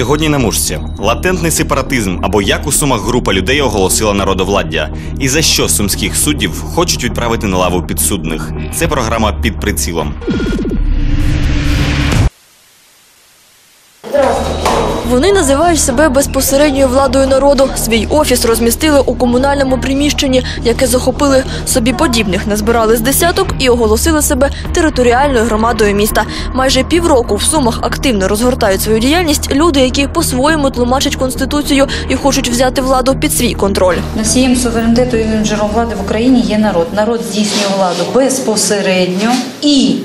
Сьогодні на мушці латентний сепаратизм або як у сумах група людей оголосила народовладдя, і за що сумських суддів хочуть відправити на лаву підсудних. Це програма під прицілом. Вони називають себе безпосередньою владою народу. Свій офіс розмістили у комунальному приміщенні, яке захопили собі подібних, назбирали з десяток і оголосили себе територіальною громадою міста. Майже півроку в сумах активно розгортають свою діяльність люди, які по-своєму тлумачать конституцію і хочуть взяти владу під свій контроль. Носієм суверенітету і джерелом влади в Україні є народ. Народ здійснює владу безпосередньо і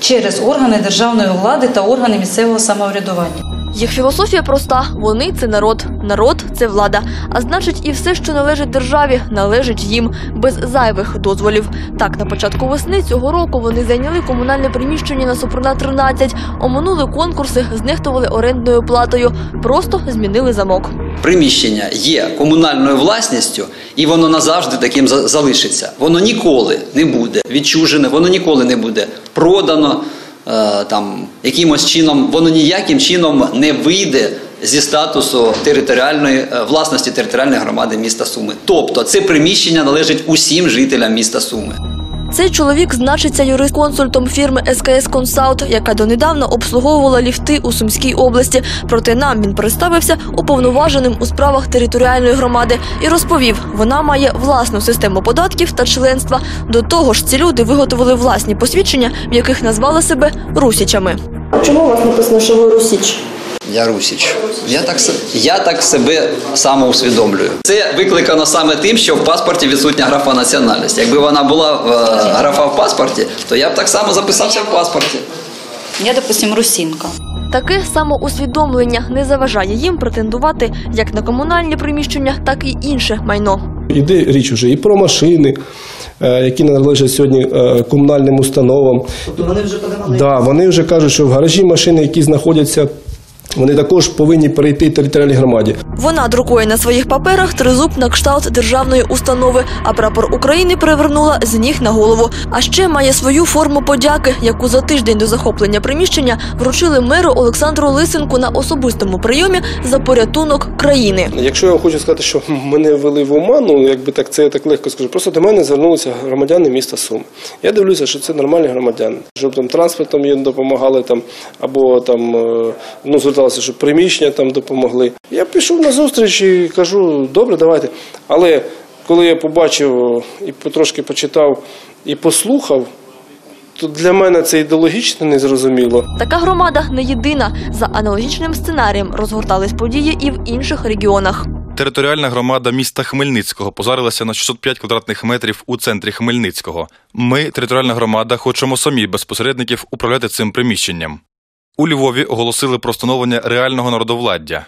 через органи державної влади та органи місцевого самоврядування. Їх філософія проста: вони це народ, народ це влада. А значить, і все, що належить державі, належить їм без зайвих дозволів. Так, на початку весни цього року вони зайняли комунальне приміщення на Супруна 13, оминули конкурси, знехтували орендною платою, просто змінили замок. приміщення є комунальною власністю, і воно назавжди таким за- залишиться. Воно ніколи не буде відчужене, воно ніколи не буде продано. Е, Там якимось чином воно ніяким чином не вийде зі статусу територіальної е, власності територіальної громади міста Суми. Тобто це приміщення належить усім жителям міста Суми. Цей чоловік значиться юрисконсультом фірми СКС Консалт, яка донедавна обслуговувала ліфти у Сумській області. Проте нам він представився уповноваженим у справах територіальної громади і розповів, вона має власну систему податків та членства. До того ж, ці люди виготовили власні посвідчення, в яких назвали себе русічами. Чому у вас написано, що ви русіч? Я Русіч. Я так, я так себе самоусвідомлюю. Це викликано саме тим, що в паспорті відсутня графа національність. Якби вона була е, графа в паспорті, то я б так само записався в паспорті. Я, допустим, русінка. Таке самоусвідомлення не заважає їм претендувати як на комунальні приміщення, так і інше майно. Іде річ уже і про машини, е, які належать сьогодні е, комунальним установам. Тобто вони вже подавали? Да, вони вже кажуть, що в гаражі машини, які знаходяться, вони також повинні перейти територіальній громаді. Вона друкує на своїх паперах тризуб на кшталт державної установи, а прапор України перевернула з ніг на голову. А ще має свою форму подяки, яку за тиждень до захоплення приміщення вручили меру Олександру Лисенку на особистому прийомі за порятунок країни. Якщо я вам хочу сказати, що мене ввели в оману, якби так це я так легко скажу. Просто до мене звернулися громадяни міста Сум. Я дивлюся, що це нормальні громадяни, щоб там транспортом їм допомагали там, або там е, ну зверталися, щоб приміщення там допомогли. Я пішов на зустріч і кажу, добре, давайте. Але коли я побачив і потрошки почитав і послухав, то для мене це ідеологічно незрозуміло. Така громада не єдина. За аналогічним сценарієм розгортались події і в інших регіонах. Територіальна громада міста Хмельницького позарилася на 605 квадратних метрів у центрі Хмельницького. Ми, територіальна громада, хочемо самі без посередників управляти цим приміщенням. У Львові оголосили про встановлення реального народовладдя.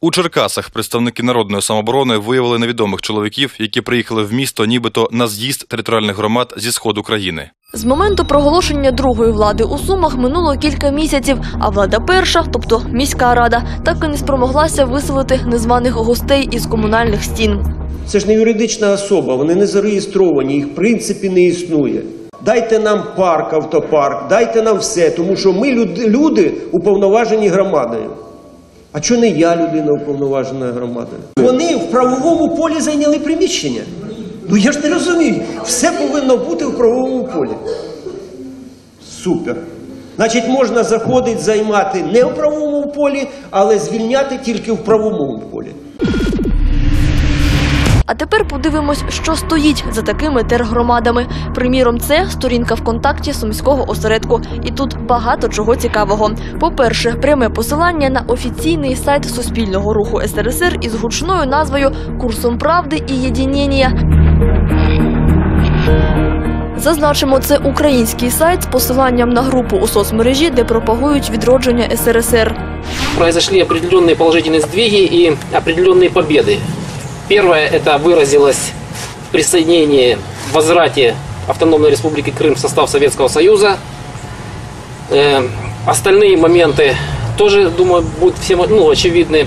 У Черкасах представники народної самооборони виявили невідомих чоловіків, які приїхали в місто нібито на з'їзд територіальних громад зі сходу країни. З моменту проголошення другої влади у Сумах минуло кілька місяців, а влада перша, тобто міська рада, так і не спромоглася виселити незваних гостей із комунальних стін. Це ж не юридична особа, вони не зареєстровані, їх в принципі не існує. Дайте нам парк, автопарк, дайте нам все, тому що ми люди, уповноважені громадою. А чого не я людина уповноважена громадою? Вони в правовому полі зайняли приміщення. Ну я ж не розумію. Все повинно бути в правовому полі. Супер. Значить, можна заходити, займати не в правовому полі, але звільняти тільки в правовому полі. А тепер подивимось, що стоїть за такими тергромадами. Приміром, це сторінка ВКонтакті сумського осередку. І тут багато чого цікавого. По-перше, пряме посилання на офіційний сайт Суспільного руху СРСР із гучною назвою Курсом правди і єдинєнія. Зазначимо, це український сайт з посиланням на групу у соцмережі, де пропагують відродження СРСР. произошли определенные положительные сдвиги и определенные победы. Первое это выразилось в присоединении, в возврате Автономной Республики Крым в состав Советского Союза. Э, остальные моменты тоже, думаю, будут всем ну, очевидны.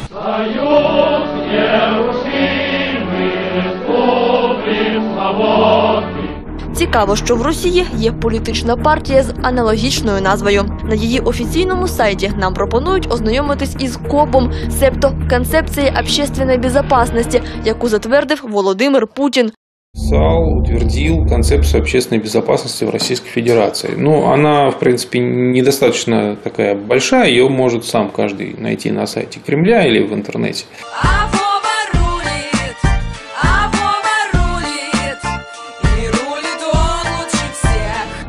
Цікаво, що в Росії є політична партія з аналогічною назвою. На її офіційному сайті нам пропонують ознайомитись із КОПом, себто концепції общественної безопасності, яку затвердив Володимир Путін. САУ утвердил концепцию общественной безопасности в Российской Федерации. Ну, она, в принципе, недостаточно такая большая, ее может сам каждый найти на сайте Кремля или в интернете.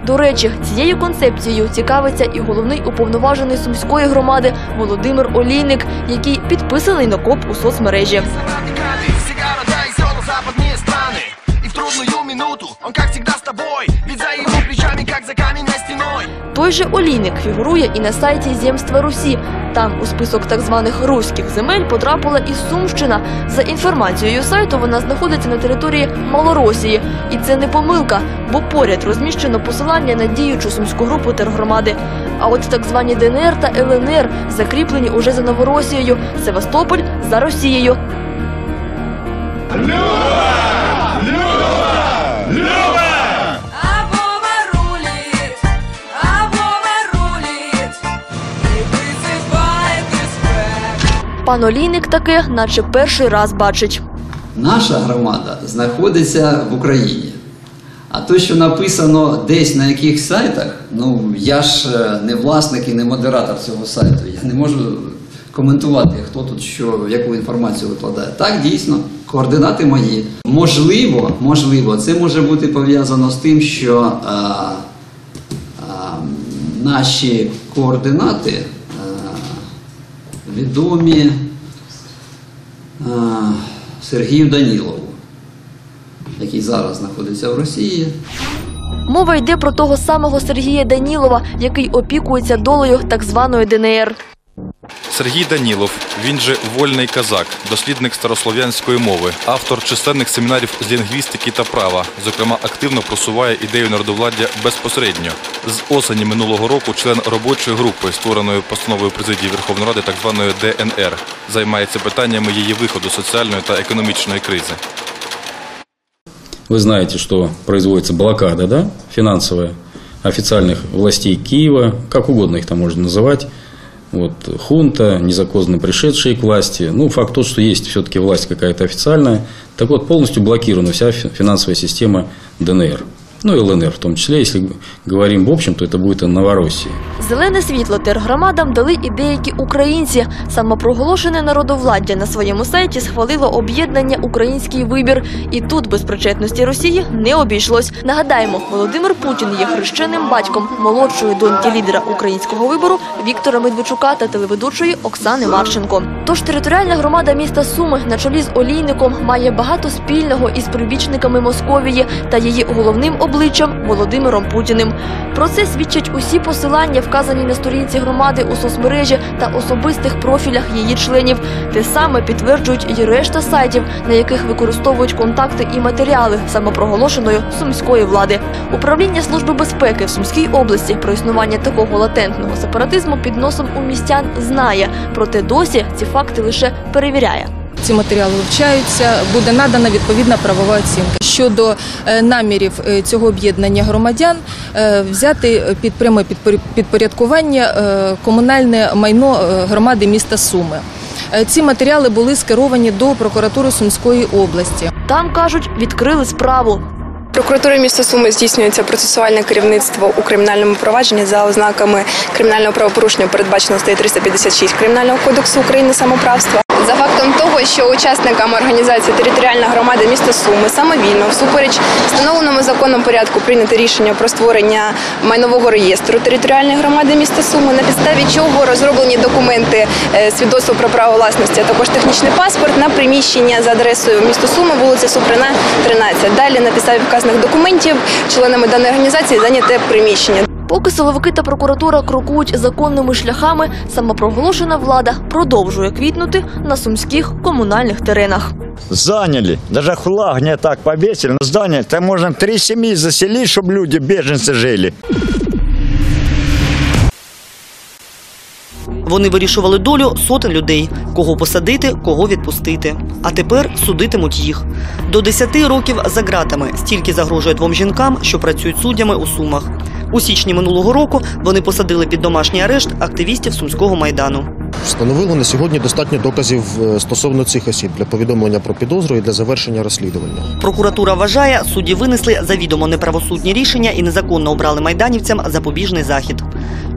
До речі, цією концепцією цікавиться і головний уповноважений сумської громади Володимир Олійник, який підписаний на КОП у соцмережі. Он как всегда с тобой Ведь за его плечами, как за стеной Той же Олійник фігурує і на сайті Земства Русі. Там у список так званих руських земель потрапила і Сумщина. За інформацією сайту, вона знаходиться на території Малоросії. І це не помилка, бо поряд розміщено посилання на діючу сумську групу тергромади. А от так звані ДНР та ЛНР закріплені уже за Новоросією, Севастополь за Росією. А Пан Олійник таке, наче перший раз бачить. Наша громада знаходиться в Україні. А то, що написано десь на яких сайтах, ну я ж е, не власник і не модератор цього сайту. Я не можу коментувати, хто тут що, яку інформацію викладає. Так, дійсно, координати мої. Можливо, можливо, це може бути пов'язано з тим, що а, а, наші координати відомі Сергію Данілову, який зараз знаходиться в Росії. Мова йде про того самого Сергія Данілова, який опікується долею так званої ДНР. Сергій Данілов, він же вольний казак, дослідник старослов'янської мови, автор численних семінарів з лінгвістики та права. Зокрема, активно просуває ідею народовладдя безпосередньо. З осені минулого року член робочої групи, створеної постановою президії Верховної Ради так званої ДНР, займається питаннями її виходу з соціальної та економічної кризи. Вы знаете, что производится блокада да, финансовая официальных властей Киева, как угодно их там можно называть. Вот, хунта, незаконно пришедшие к власти. Ну, факт тот, что есть все-таки власть какая-то официальная. Так вот, полностью блокирована вся финансовая система ДНР. Ну и ЛНР в том числе. Если говорим в общем, то это будет и Новороссия. Зелене світло тергромадам дали і деякі українці. Самопроголошене народовладдя на своєму сайті схвалило об'єднання Український вибір. І тут без причетності Росії не обійшлось. Нагадаємо, Володимир Путін є хрещеним батьком молодшої доньки лідера українського вибору Віктора Медведчука та телеведучої Оксани Марченко. Тож територіальна громада міста Суми на чолі з Олійником має багато спільного із прибічниками Московії та її головним обличчям Володимиром Путіним. Про це свідчать усі посилання, вказані на сторінці громади у соцмережі та особистих профілях її членів. Те саме підтверджують і решта сайтів, на яких використовують контакти і матеріали самопроголошеної сумської влади. Управління служби безпеки в Сумській області про існування такого латентного сепаратизму під носом у містян знає, проте досі ці факти лише перевіряє. Ці матеріали вивчаються, буде надана відповідна правова оцінка щодо е, намірів е, цього об'єднання громадян е, взяти під пряме підпоря- підпорядкування комунальне майно громади міста Суми. Ці матеріали були скеровані до прокуратури Сумської області. Там кажуть, відкрили справу. Прокуратурою міста Суми здійснюється процесуальне керівництво у кримінальному провадженні за ознаками кримінального правопорушення, передбаченого статтею 356 Кримінального кодексу України самоправства. За фактом того, що учасниками організації територіальна громада міста Суми самовільно, всупереч встановленому законом порядку прийняти рішення про створення майнового реєстру територіальної громади міста Суми, на підставі чого розроблені документи е, свідоцтво про право власності, а також технічний паспорт на приміщення за адресою міста Суми, вулиця Суприна, 13. Далі на підставі вказаних документів членами даної організації зайняте приміщення. Поки силовики та прокуратура крокують законними шляхами, самопроголошена влада продовжує квітнути на сумських комунальних теренах. Заняли. Даже флаг не так повесили, но здание, там можно три семьи заселить, чтобы люди, беженцы жили. Вони вирішували долю сотень людей, кого посадити, кого відпустити. А тепер судитимуть їх. До 10 років за ґратами стільки загрожує двом жінкам, що працюють суддями у Сумах. У січні минулого року вони посадили під домашній арешт активістів Сумського майдану. Встановили на сьогодні достатньо доказів е, стосовно цих осіб для повідомлення про підозру і для завершення розслідування. Прокуратура вважає, судді винесли завідомо неправосудні рішення і незаконно обрали майданівцям запобіжний захід.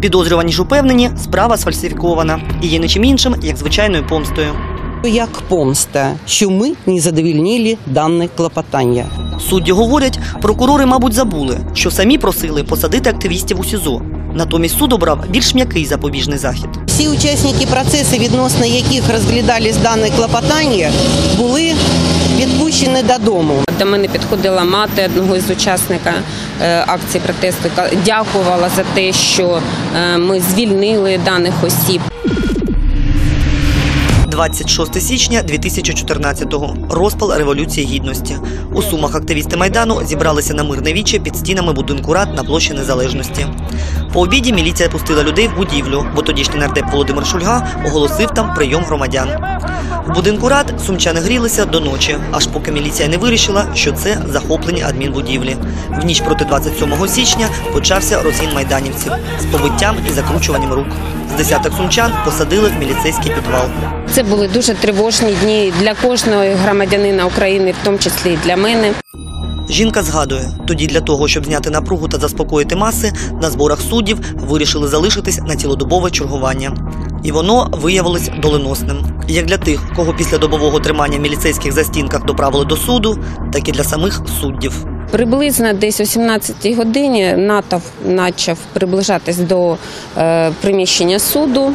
Підозрювані ж упевнені, справа сфальсифікована і є нічим іншим, як звичайною помстою. Як помста, що ми не задовільнили дане клопотання. Судді говорять, прокурори, мабуть, забули, що самі просили посадити активістів у СІЗО. Натомість суд обрав більш м'який запобіжний захід. Всі учасники процесу, відносно яких розглядались дане клопотання, були відпущені додому. До мене підходила мати одного із учасника е, акції протесту, яка дякувала за те, що е, ми звільнили даних осіб. 26 січня 2014-го. Розпал Революції Гідності. У Сумах активісти Майдану зібралися на мирне віче під стінами будинку рад на площі Незалежності. По обіді міліція пустила людей в будівлю, бо тодішній нардеп Володимир Шульга оголосив там прийом громадян. В будинку рад сумчани грілися до ночі, аж поки міліція не вирішила, що це захоплені адмінбудівлі. В ніч проти 27 січня почався розгін майданівців з побиттям і закручуванням рук. З десяток сумчан посадили в міліцейський підвал. Це були дуже тривожні дні для кожного громадянина України, в тому числі і для мене. Жінка згадує, тоді для того, щоб зняти напругу та заспокоїти маси, на зборах суддів вирішили залишитись на цілодобове чергування. І воно виявилось доленосним. Як для тих, кого після добового тримання в міліцейських застінках доправили до суду, так і для самих суддів. Приблизно десь о 17-й годині НАТО почав приближатись до е, приміщення суду.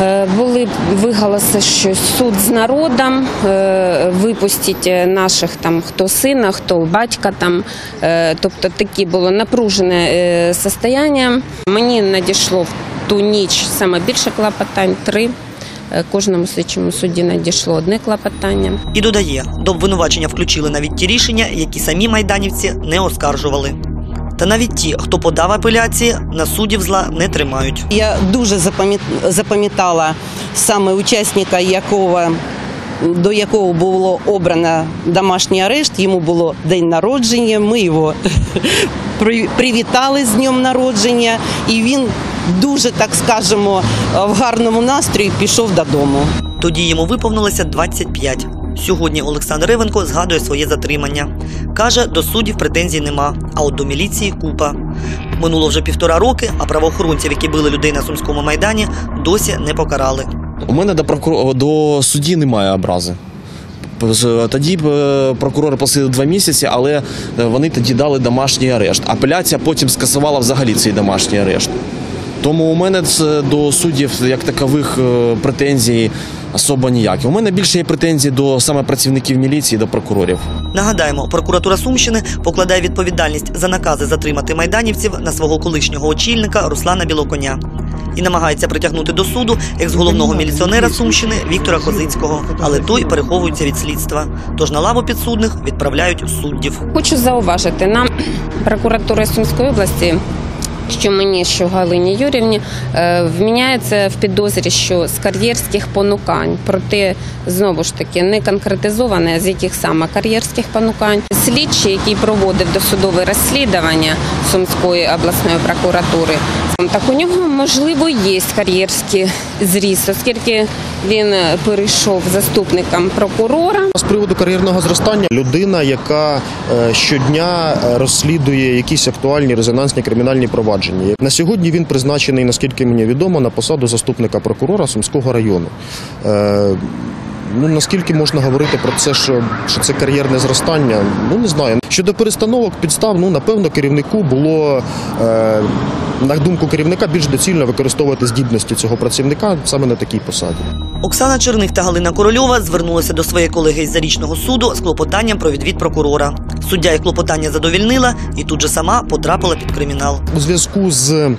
Е, Були виголоси, що суд з народом, е, випустіть наших там хто сина, хто батька там. Е, Тобто таке було напружене состояння. Мені надійшло ту ніч саме більше клопотань три. Е, Кожному слідчому судді надійшло одне клопотання. І додає, до обвинувачення включили навіть ті рішення, які самі майданівці не оскаржували. Та навіть ті, хто подав апеляції, на суддів зла не тримають. Я дуже запам'ят- запам'ятала саме учасника, якого до якого було обрано домашній арешт. Йому було день народження. Ми його привітали з днем народження, і він дуже, так скажемо, в гарному настрої пішов додому. Тоді йому виповнилося 25. Сьогодні Олександр Ревенко згадує своє затримання. Каже, до суддів претензій нема, а от до міліції купа. Минуло вже півтора роки, а правоохоронців, які били людей на Сумському майдані, досі не покарали. У мене до прокурора до судді немає образи. Тоді е, прокурори просили два місяці, але е, вони тоді дали домашній арешт. Апеляція потім скасувала взагалі цей домашній арешт. Тому у мене це до суддів як такових е, претензій особо ніякі. У мене більше є претензій до саме працівників міліції, до прокурорів. Нагадаємо, прокуратура Сумщини покладає відповідальність за накази затримати майданівців на свого колишнього очільника Руслана Білоконя і намагається притягнути до суду екс-головного міліціонера Сумщини Віктора Козицького, але той переховується від слідства. Тож на лаву підсудних відправляють суддів. Хочу зауважити, нам прокуратура Сумської області. Що мені, що Галині Юрівні е, вміняється в підозрі, що з кар'єрських понукань, проте знову ж таки не конкретизоване, з яких саме кар'єрських понукань. Слідчий, який проводив досудове розслідування Сумської обласної прокуратури, так у нього можливо є кар'єрський зріст, оскільки він е, перейшов заступником прокурора. З приводу кар'єрного зростання людина, яка е, щодня е, розслідує якісь актуальні резонансні кримінальні провадження. На сьогодні він призначений, наскільки мені відомо, на посаду заступника прокурора Сумського району. Ну, наскільки можна говорити про це, що, що це кар'єрне зростання? Ну не знаю. Щодо перестановок підстав, ну напевно, керівнику було е, на думку керівника більш доцільно використовувати здібності цього працівника саме на такій посаді. Оксана Черних та Галина Корольова звернулися до своєї колеги із зарічного суду з клопотанням про відвід прокурора. Суддя їх клопотання задовільнила і тут же сама потрапила під кримінал. У зв'язку з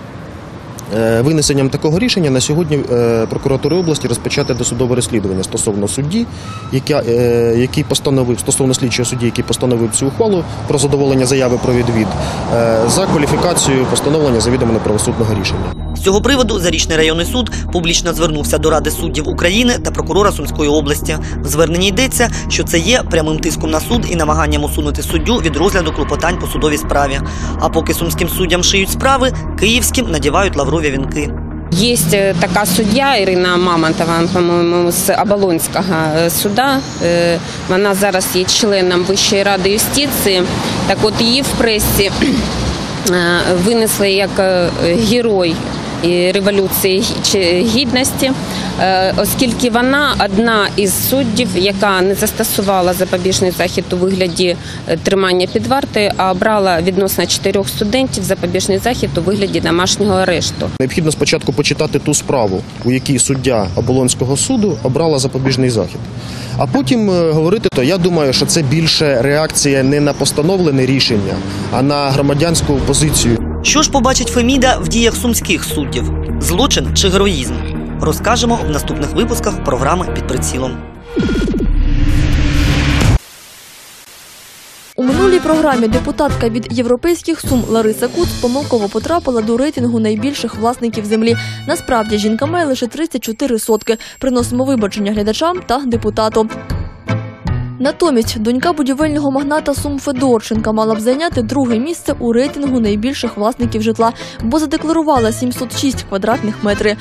винесенням такого рішення на сьогодні е, прокуратури області розпочати досудове розслідування стосовно судді, е, який постановив стосовно слідчого судді, який постановив цю ухвалу про задоволення заяви про відвід, е, за кваліфікацією постановлення завідомо неправосудного рішення. З цього приводу Зарічний районний суд публічно звернувся до Ради суддів України та прокурора Сумської області. В зверненні йдеться, що це є прямим тиском на суд і намаганням усунути суддю від розгляду клопотань по судовій справі. А поки сумським суддям шиють справи, київським надівають лаврові вінки. Є е, така суддя Ірина Мамонтова, по-моєму, з Оболонського е, суда. Е, Вона зараз є членом Вищої ради юстиції. Так от її в пресі винесли як герой і революції гідності, е, оскільки вона одна із суддів, яка не застосувала запобіжний захід у вигляді е, тримання під вартою, а обрала відносно чотирьох студентів запобіжний захід у вигляді домашнього арешту. Необхідно спочатку почитати ту справу, у якій суддя Оболонського суду обрала запобіжний захід. А потім е, говорити, то я думаю, що це більше реакція не на постановлене рішення, а на громадянську позицію. Що ж побачить Феміда в діях сумських суддів? Злочин чи героїзм? Розкажемо в наступних випусках програми під прицілом. У минулій програмі депутатка від європейських сум Лариса Куц помилково потрапила до рейтингу найбільших власників землі. Насправді жінка має лише 34 сотки. Приносимо вибачення глядачам та депутату. Натомість донька будівельного магната Сум Федорченка мала б зайняти друге місце у рейтингу найбільших власників житла, бо задекларувала 706 квадратних метрів.